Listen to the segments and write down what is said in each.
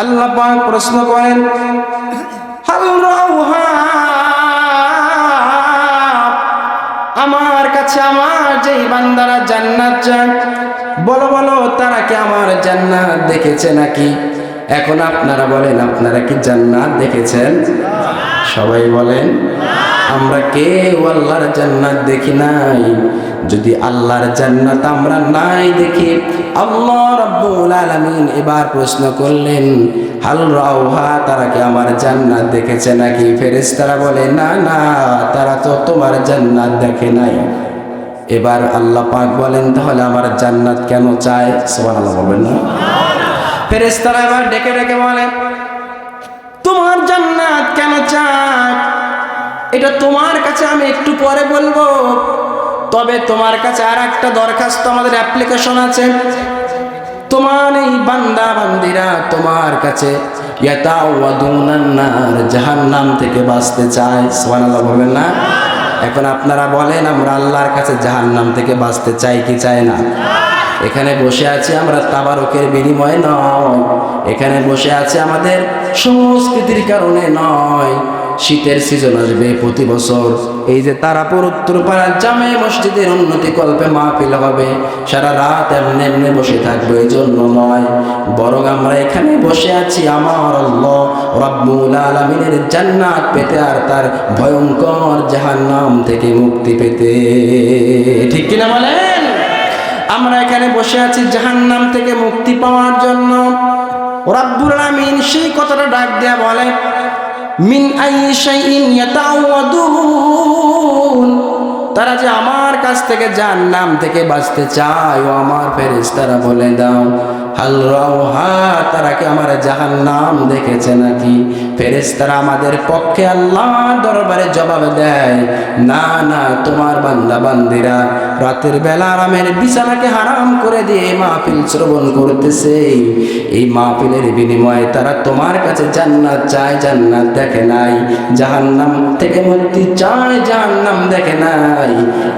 আল্লাহ পাক প্রশ্ন করেন আমার কাছে আমার যেই বান্দারা জান্নাত চায়, বলো বলো, তারা কি আমার জান্নাত দেখেছে নাকি? এখন আপনারা বলেন, আপনারা কি জান্নাত দেখেছেন? সবাই বলেন আমরা কেউ আল্লাহর জান্নাত দেখি নাই। যদি আল্লাহর জান্নাত আমরা নাই দেখি, আল্লাহ রাব্বুল আলামিন এবার প্রশ্ন করলেন, হাল রাউহা তারা কি আমার জান্নাত দেখেছে নাকি? ফেরেশতারা বলে, না না, তারা তো তোমার জান্নাত দেখে নাই। এবার আল্লাহ পাক বলেন, তাহলে আমার জান্নাত কেন চায়? সুবহানাল্লাহ বলবেন না। ফেরেশতারা এবার ডেকে ডেকে বলে এটা তোমার কাছে আমি একটু পরে বলব। তবে তোমার কাছে আর একটা দরখাস্ত আমাদের অ্যাপ্লিকেশন আছে। তোমার এই বান্দা বান্দিরা তোমার কাছে জাহান নাম থেকে বাঁচতে চায়। সোহানাল্লাহ বলবেন না? এখন আপনারা বলেন, আমরা আল্লাহর কাছে জাহান নাম থেকে বাঁচতে চাই কি চাই না? এখানে বসে আছি আমরা তাবারকের বিনিময়ে নয়। এখানে বসে আছে আমাদের সংস্কৃতির কারণে নয়। শীতের সিজন আসবে প্রতি বছর। এই যে তারাপুর, উত্তরপাড়া জামে মসজিদের উন্নতি কল্পে মাহফিল হবে। সারা রাত এমনি এমনি বসে থাকবে, এই জন্য নয়। বরং আমরা এখানে বসে আছি, আমার আল্লাহ রব্বুল আলমিনের জান্নাত পেতে আর তার ভয়ঙ্কর জাহান্নাম থেকে মুক্তি পেতে। ঠিক কিনা বলেন? আমরা এখানে বসে আছি জাহান্নাম থেকে মুক্তি পাওয়ার জন্য। রব্বুল আলামিন সেই কথাটা ডাক দেয়া বলে মিন তারা যে আমার কাছ থেকে যার নাম থেকে বাঁচতে চায়, ও আমার ফেরেশতারা বলে দাও, হাল রাউহা তারা কি আমার জাহান্নাম দেখেছে নাকি? ফেরেশতারা আমাদের পক্ষে আল্লাহ দরবারে জবাব দেয়, না না, তোমার বান্দা বান্দিরা রাতের বেলা আরামের বিছানাকে হারাম করে দিয়ে এই মাহফিল শ্রবণ করতেছে। এই মাহফিলের বিনিময়ে তারা তোমার কাছে জান্নাত চায়, জান্নাত দেখে নাই। জাহান্নাম থেকে মুক্তি চায়, জাহান্নাম দেখে নাই।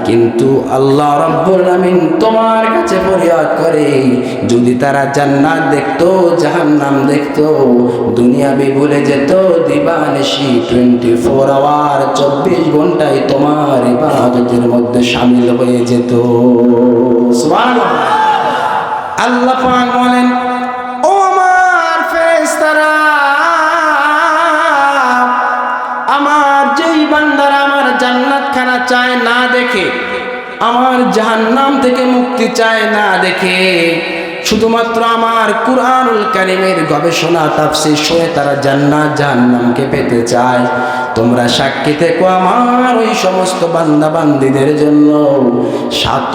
কিন্তু আল্লাহ রব্বুল আমিন তোমার কাছে ফরিয়াদ করে, যদি তারা জান্নাত দেখতো, জাহান্নাম দেখতো, দুনিয়াবি ভুলে যেত, দিবানিশি টোয়েন্টি ফোর আওয়ার চব্বিশ ঘন্টায় তোমার ইবাদতের মধ্যে সামিল হয়ে যেত। আল্লাহ বলেন, ও আমার ফেরেশতারা, আমার যেই বান্দারা আমার জান্নাত খানা চায় না দেখে, আমার জাহান্নাম থেকে মুক্তি চায় না দেখে, শুধুমাত্র আমার কুরআনুল কারিমের গবেষণা, তাফসীর শুনে তারা জান্নাত জাহান্নামকে পেতে চায়। তোমরা সাক্ষী থেকো আমার ওই সমস্ত বান্দা বান্দিদের জন্য। সাত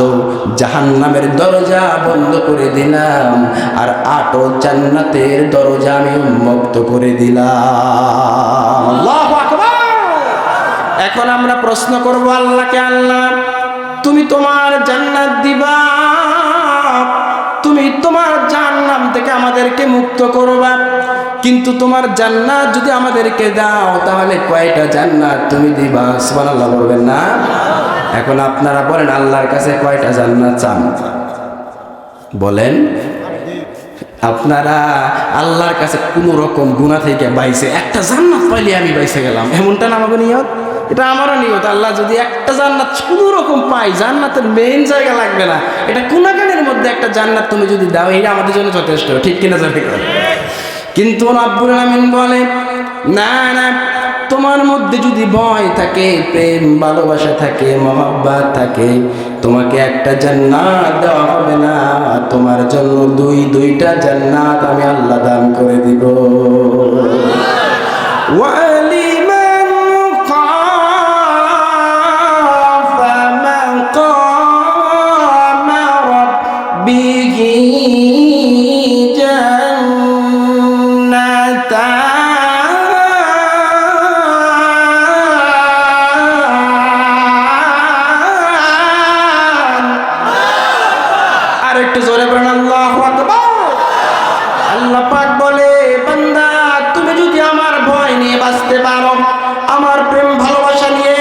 জাহান্নামের দরজা বন্ধ করে দিলাম আর আটো জান্নাতের দরজা আমি উন্মুক্ত করে দিলাম। এখন আমরা প্রশ্ন করব আল্লাহকে আল্লাহ তুমি তোমার জান্নাত দিবা? তুমি তোমার জান্নাম থেকে আমাদেরকে মুক্ত করবা? কিন্তু তোমার জান্নাত যদি আমাদেরকে দাও, তাহলে কয়টা জান্নাত তুমি দিবা? সুবহানাল্লাহ বলবেন না। এখন আপনারা বলেন, আল্লাহর কাছে কয়টা জান্নাত চান? বলেন। আপনারা আল্লাহর কাছে কোনো রকম গুণা থেকে বাইছে, একটা জান্নাত পাইলে আমি বাইসে গেলাম। এমনটা না আমাকে নিয়ত? এটা আমারও নিয়ত। আল্লাহ যদি একটা জান্নাত কোনো রকম পাই জান্নাতের মেইন জায়গা লাগবে না। এটা কোনাগানের মধ্যে একটা জান্নাত তুমি যদি দাও, এটা আমাদের জন্য যথেষ্ট। ঠিক কিনা জানি কিন্তু রাব্বুল আলামিন বলে, না না, তোমার মধ্যে যদি ভয় থাকে, প্রেম, ভালোবাসা থাকে, মহাব্বাত থাকে, তোমাকে একটা জান্নাত দেওয়া হবে না। তোমার জন্য দুই, দুইটা জান্নাত আমি আল্লাহ দান করে দিব। ওয়া একটু জোরে বলেন, আল্লাহ আল্লাহ পাক বলে, বান্দা, তুমি যদি আমার ভয় নিয়ে বাঁচতে পারো, আমার প্রেম ভালোবাসা নিয়ে,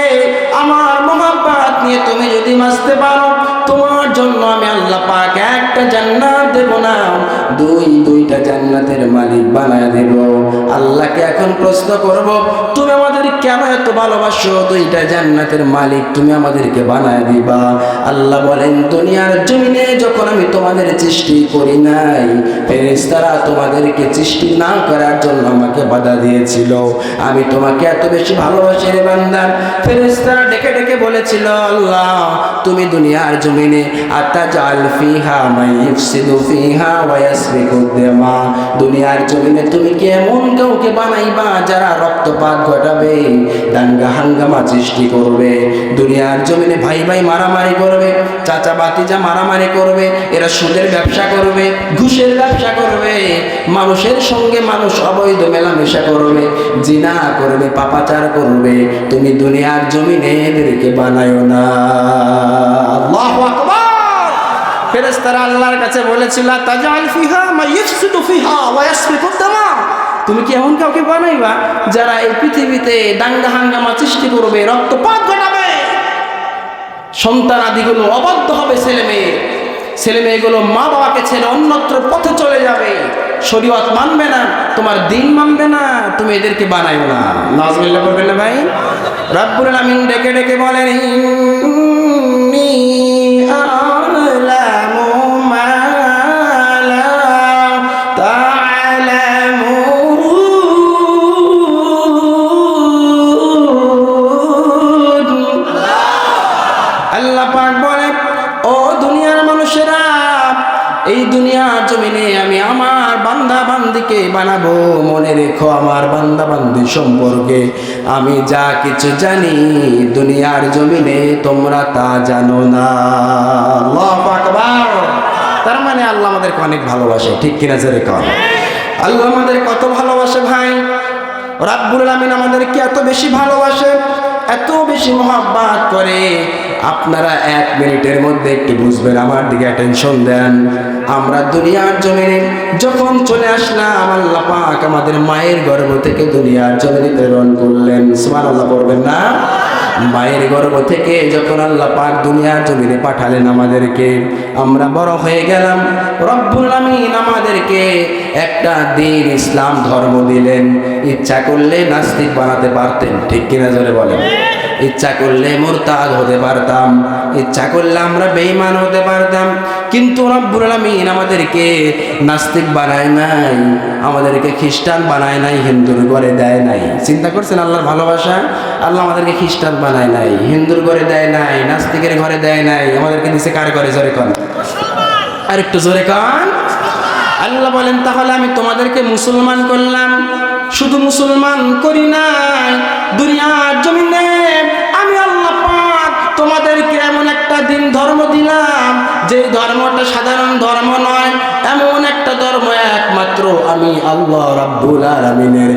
আমার মহাপাত নিয়ে তুমি যদি বাঁচতে পারো, তোমার জন্য আমি আল্লাহ পাক একটা জান্নাত দেব না, দুই দুইটা জান্নাতের মালিক বানায় দেব। আল্লাহকে এখন প্রশ্ন করব, তুমি আমাদের কেন এত ভালোবাসো? দুইটা জান্নাতের মালিক তুমি আমাদেরকে বানায় দিবা। আল্লাহ বলেন, দুনিয়ার জমিনে যখন আমি তোমাদের সৃষ্টি করি নাই। ফেরেশতারা তোমাদেরকে সৃষ্টি না করার জন্য আমাকে বাধা দিয়েছিল। আমি তোমাকে এত বেশি ভালোবাসি রে বান্দার। ফেরেশতারা ডেকে ডেকে বলেছিল, আল্লাহ, তুমি দুনিয়ার জমিনে আতা জাল ফিহা মাই ইফসিদু ফিহা ওয়া ইয়াসফিকু দিমা। দুনিয়ার জমিনে তুমি কি এমন কাউকে বানাইবা যারা রক্তপাত ঘটাবে, দাঙ্গা হাঙ্গামা সৃষ্টি করবে? দুনিয়ার জমিনে ভাই ভাই মারামারি করবে চাচা বাতিজা মারামারি করবে এরা সুদের ব্যবসা করবে, ঘুষের ব্যবসা করবে, মানুষের সঙ্গে মানুষ অবৈধ মেলামেশা করবে, জিনা করবে, পাপাচার করবে, তুমি দুনিয়ার জমিনে এদেরকে বানায়ো না। কাউকে বানাইবা, যারা এই পৃথিবীতে দাঙ্গা সৃষ্টি করবে সন্তান আদিগুলো অবাধ্য হবে ছেলে মেয়ে ছেলে মেয়েগুলো মা বাবাকে ছেড়ে অন্যত্র পথে চলে যাবে। শরীয়ত মানবে না, তোমার দিন মানবে না, তুমি এদেরকে বানাইও না। নাজমিল্লা করবেন না ভাই? রাব্বুল আমিন ডেকে ডেকে বলেন বান্দা বান্দিকে বানাবো। মনে রেখো আমার বান্দা বান্দি সম্পর্কে। আমি যা কিছু জানি দুনিয়ার জমিনে তোমরা তা জানো না। তার মানে আল্লাহ আমাদেরকে অনেক ভালোবাসে, ঠিক কিনা জোরে কর আল্লাহ আমাদের কত ভালোবাসে ভাই? রাব্বুল আলামিন আমাদেরকে এত বেশি ভালোবাসে। এত বেশি মহাব্বাত করে। আপনারা এক মিনিটের মধ্যে একটু বুঝবেন, আমার দিকে অ্যাটেনশন দেন। আমরা দুনিয়ার জমিনে যখন চলে আসলাম, আল্লাহ পাক আমাদের মায়ের গর্ভ থেকে দুনিয়ার জমিনে প্রেরণ করলেন। সুবহানাল্লাহ করবেন না? মায়ের গর্ভ থেকে যখন আল্লাহ পাক দুনিয়ার জমিনে পাঠালেন আমাদেরকে, আমরা বড় হয়ে গেলাম। রব্বুল আমিন আমাদেরকে একটা দিন ইসলাম ধর্ম দিলেন। ইচ্ছা করলে নাস্তিক বানাতে পারতেন, ঠিক কিনা জোরে বলেন? ইচ্ছা করলে মোরতাদ হতে পারতাম। ইচ্ছা করলে আমরা বেইমান হতে পারতাম। কিন্তু রব্বুল আলামিন আমাদেরকে নাস্তিক বানায় নাই, আমাদেরকে খ্রিস্টান বানায় নাই, হিন্দুর ঘরে দেয় নাই। চিন্তা করছেন আল্লাহর ভালোবাসা? আল্লাহ আমাদেরকে খ্রিস্টান বানায় নাই, হিন্দুর ঘরে দেয় নাই, নাস্তিকের ঘরে দেয় নাই, আমাদেরকে দিছে কার ঘরে? জোরে কন। আর একটু জোরে কন। আল্লাহ বলেন, তাহলে আমি তোমাদেরকে মুসলমান করলাম। শুধু মুসলমান করি নাই, দুনিয়ার জমিনে যে ধর্মটা সাধারণ ধর্ম নয় এমন একটা ধর্ম একমাত্র আমি আল্লাহ রাব্বুল আলামিনের